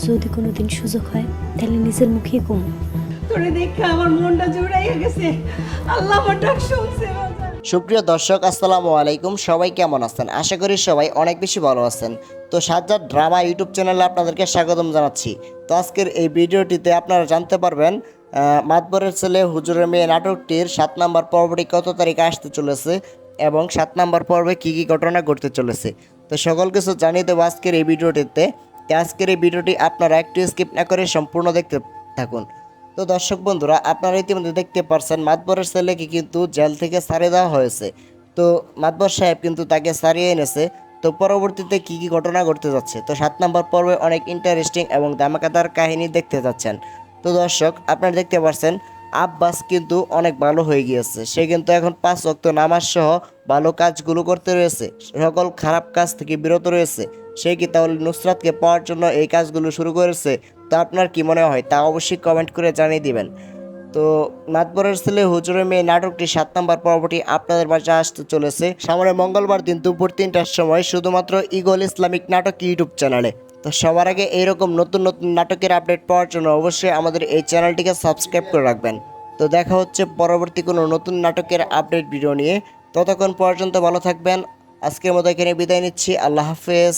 যদি কোনো দিন সুযোগ হয় তাহলে নিজের মুখেই কম তোরে দেখে আমার মনটা জুড়াইয়া গেছে। আল্লাহ আমার ডাক শুনছে সুপ্রিয় দর্শক আসসালামু আলাইকুম। সবাই কেমন আছেন? আশা করি সবাই অনেক বেশি ভালো আছেন। তো সাজ্জাদ ড্রামা ইউটিউব চ্যানেলে আপনাদেরকে স্বাগতম জানাচ্ছি। তো আজকের এই ভিডিওটিতে আপনারা জানতে পারবেন মাতবরের ছেলে হুজুরের মেয়ে নাটকটির সাত নম্বর পর্বটি কত তারিখে আসতে চলেছে এবং সাত নম্বর পর্বে কী কী ঘটনা ঘটতে চলেছে। তো সকল কিছু জানিয়ে দেবো আজকের এই ভিডিওটিতে। আজকের এই ভিডিওটি আপনারা একটু স্কিপ না করে সম্পূর্ণ দেখতে থাকুন। তো দর্শক বন্ধুরা, আপনারা ইতিমধ্যে দেখতে পারছেন মাতবরের ছেলেকে কিন্তু জেল থেকে ছাড়িয়ে দেওয়া হয়েছে। তো মাতবর সাহেব কিন্তু তাকে ছাড়িয়ে এনেছে। তো পরবর্তীতে কি কি ঘটনা ঘটতে যাচ্ছে? তো সাত নম্বর পর্বে অনেক ইন্টারেস্টিং এবং ধামাকাদার কাহিনী দেখতে যাচ্ছেন। তো দর্শক, আপনারা দেখতে পারছেন, আব্বাস কিন্তু অনেক ভালো হয়ে গিয়েছে। সে কিন্তু এখন পাঁচ অক্ত নামাজ সহ ভালো কাজগুলো করতে রয়েছে। সকল খারাপ কাজ থেকে বিরত রয়েছে। সে কি তাহলে নুসরাতকে পাওয়ার জন্য এই কাজগুলো শুরু করেছে? তো আপনার কি মনে হয়? তা অবশ্যই কমেন্ট করে জানিয়ে দিবেন। তো নাথবরের ছেলে হুজুরের মেয়ে নাটকটি সাত নম্বর পর্বটি আপনাদের মাঝে আসতে চলেছে। সামনে মঙ্গলবার দিন দুপুর তিনটার সময় শুধুমাত্র ইগল ইসলামিক নাটক ইউটিউব চ্যানেলে। তো সবার আগে এইরকম নতুন নতুন নাটকের আপডেট পাওয়ার জন্য অবশ্যই আমাদের এই চ্যানেলটিকে সাবস্ক্রাইব করে রাখবেন। তো দেখা হচ্ছে পরবর্তী কোনো নতুন নাটকের আপডেট ভিডিও নিয়ে। ততক্ষণ পর্যন্ত ভালো থাকবেন। আজকের মতো এখানে বিদায় নিচ্ছি। আল্লাহ হাফেজ।